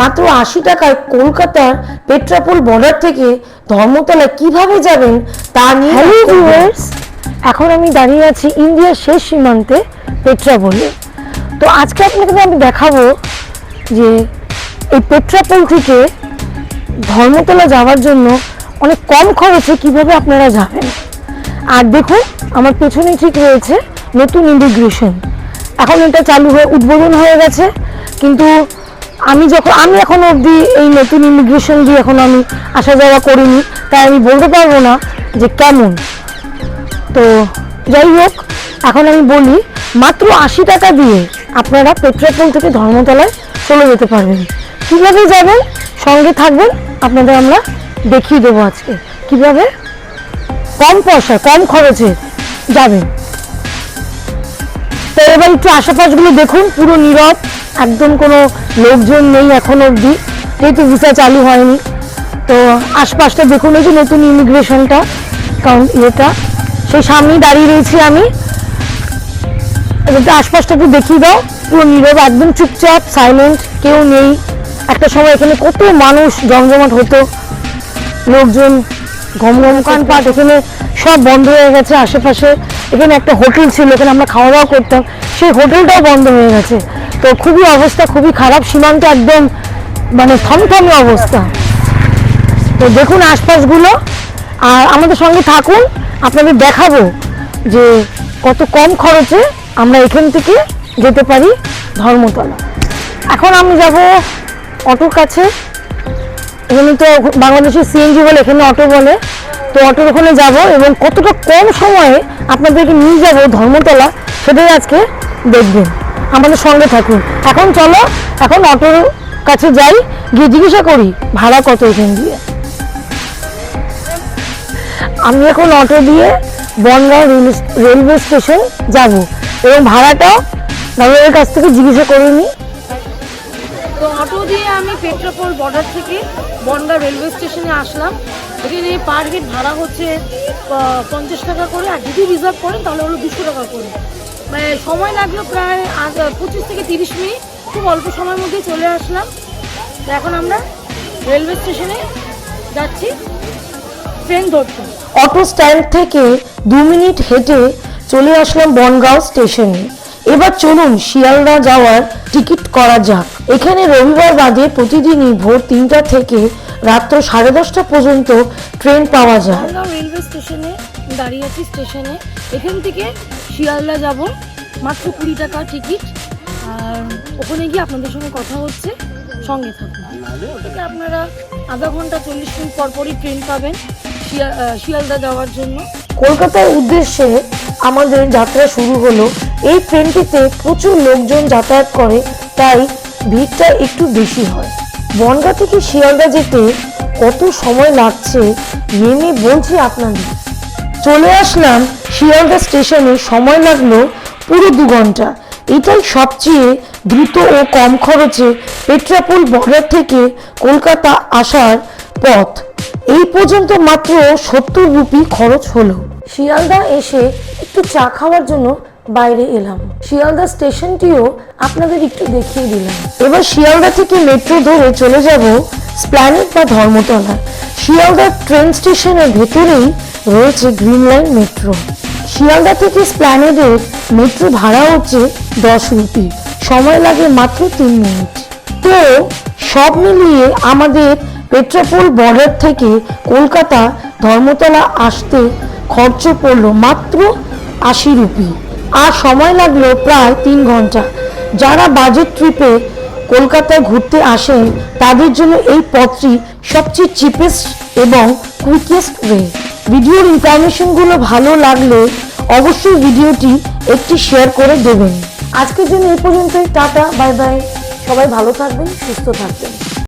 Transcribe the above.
মাত্র আশি টাকায় কলকাতার পেট্রাপোল বর্ডার থেকে ধর্মতলা কীভাবে যাবেন তা নিয়ে হ্যালো ভিউয়ার্স এখন আমি দাঁড়িয়ে আছি ইন্ডিয়ার শেষ সীমান্তে পেট্রাপোলে। তো আজকে আপনাকে আমি দেখাবো যে এই পেট্রাপোল থেকে ধর্মতলা যাওয়ার জন্য অনেক কম খরচে কীভাবে আপনারা যাবেন। আর দেখুন আমার পেছনেই ঠিক রয়েছে নতুন ইমিগ্রেশন এখন এটা চালু হয়ে উদ্বোধন হয়ে গেছে কিন্তু আমি যখন আমি এখন অবধি এই নতুন ইমিগ্রেশন দিয়ে এখন আমি আসা যাওয়া করিনি, তাই আমি বলতে পারব না যে কেমন। তো যাই হোক, এখন আমি বলি, মাত্র আশি টাকা দিয়ে আপনারা পেট্রোপোল থেকে ধর্মতলায় চলে যেতে পারবেন। কীভাবে যাবেন? সঙ্গে থাকবেন, আপনাদের আমরা দেখিয়ে দেবো আজকে। কীভাবে? কম পয়সা, কম খরচে যাবেন। তো এবার একটু আশেপাশগুলো দেখুন, পুরো নীরব। একদম কোনো লোকজন নেই এখন অবধি। যেহেতু ভিসা চালু হয়নি। তো আশপাশটা দেখুন, এই যে নতুন ইমিগ্রেশনটা, কারণ ইয়েটা, সেই সামনেই দাঁড়িয়ে রয়েছি আমি। আশপাশটা একটু দেখিয়ে দাও, পুরো নীরব, একদম চুপচাপ সাইলেন্ট কেউ নেই। একটা সময় এখানে কত মানুষ জমজমাট হতো। লোকজন ঘম ঘম পাট, এখানে সব বন্ধ হয়ে গেছে আশেপাশে। এখানে একটা হোটেল ছিল, এখানে আমরা খাওয়া দাওয়া করতাম। সেই হোটেলটাও বন্ধ হয়ে গেছে। তো খুবই অবস্থা, খুবই খারাপ। সীমান্ত একদম মানে থমথমে অবস্থা। তো দেখুন আশপাশগুলো, আর আমাদের সঙ্গে থাকুন, আপনাদের দেখাবো যে কত কম খরচে আমরা এখান থেকে যেতে পারি ধর্মতলা। এখন আমি যাব অটোর কাছে। এখানে তো বাংলাদেশের সিএনজি বলে, এখানে অটো বলে। তো অটোর ওখানে যাব এবং কতটা কম সময়ে আপনাদেরকে নিয়ে যাব ধর্মতলা, সেটাই আজকে দেখবেন আমাদের সঙ্গে থাকুন। এখন চলো, এখন অটোর কাছে যাই, গিয়ে জিজ্ঞাসা করি, ভাড়া কত এখান দিয়ে? আমি এখন অটো দিয়ে বনগাঁও রেল রেলওয়ে স্টেশন যাব। এবং ভাড়াটাও ড্রাইভারের কাছ থেকে জিজ্ঞাসা করে নিই তো অটো দিয়ে আমি পেট্রাপোল বর্ডার থেকে বনগা রেলওয়ে স্টেশনে আসলাম। এখানে পার হেড ভাড়া হচ্ছে পঞ্চাশ টাকা করে। আর যদি রিজার্ভ করেন, তাহলে হলো দুশো টাকা করে। সময় লাগল প্রায় আজ পঁচিশ থেকে তিরিশ মিনিট। খুব অল্প সময়ের মধ্যে চলে আসলাম। এখন আমরা রেলওয়ে স্টেশনে যাচ্ছি। ট্রেন ধরতে। অটো স্ট্যান্ড থেকে দু মিনিট হেঁটে চলে আসলাম বনগাঁও স্টেশনে। এবার চলুন শিয়ালদা যাওয়ার টিকিট করা যাক। এখানে রবিবার বাদে প্রতিদিনই ভোর তিনটা থেকে রাত্র সাড়ে দশটা পর্যন্ত ট্রেন পাওয়া যায়। রেলওয়ে স্টেশনে দাঁড়িয়ে আছি স্টেশনে। এখান থেকে শিয়ালদা যাব মাত্র কুড়ি টাকা টিকিট। আর ওখানে গিয়ে আপনাদের সঙ্গে কথা হচ্ছে সঙ্গে থাকুন। ওটাকে আপনারা আধা ঘণ্টা চল্লিশ মিনিট পর পরই ট্রেন পাবেন শিয়া- শিয়ালদা যাওয়ার জন্য। কলকাতার উদ্দেশ্যে আমাদের যাত্রা শুরু হলো। এই ট্রেনটিতে প্রচুর লোকজন যাতায়াত করে তাই ভিড়টা একটু বেশি হয়। বনগা থেকে শিয়ালদা যেতে কত সময় লাগছে, নেমে বলছি আপনাদের। চলে আসলাম শিয়ালদা স্টেশনে, সময় লাগল পুরো দু ঘণ্টা। এটাই সবচেয়ে দ্রুত ও কম খরচে পেট্রাপুল বর্ডার থেকে কলকাতা আসার পথ। এই পর্যন্ত মাত্র সত্তর রুপি খরচ হলো। শিয়ালদা এসে একটু চা খাওয়ার জন্য বাইরে এলাম। শিয়ালদা স্টেশনটিও আপনাদের একটু দেখিয়ে দিলাম। এবার শিয়ালদা থেকে মেট্রো ধরে চলে যাব স্প্ল্যানেট বা ধর্মতলা। শিয়ালদা ট্রেন স্টেশনের ভেতরেই রয়েছে গ্রিন লাইন মেট্রো। শিয়ালদা থেকে স্প্ল্যানেডের মেট্রো ভাড়া হচ্ছে দশ রুপি। সময় লাগে মাত্র তিন মিনিট। তো সব মিলিয়ে আমাদের পেট্রাপোল বর্ডার থেকে কলকাতা ধর্মতলা আসতে খরচ পড়ল মাত্র আশি রুপি। আর সময় লাগল প্রায় তিন ঘণ্টা। যারা বাজেট ট্রিপে কলকাতায় ঘুরতে আসেন, তাদের জন্য এই পথটি সবচেয়ে চিপেস্ট এবং কুইকেস্ট ওয়ে ভিডিওর ইনফরমেশনগুলো ভালো লাগলে অবশ্যই ভিডিওটি একটি শেয়ার করে দেবেন। আজকের জন্য এই পর্যন্তই, টাটা বাই বাই সবাই ভালো থাকবেন, সুস্থ থাকবেন।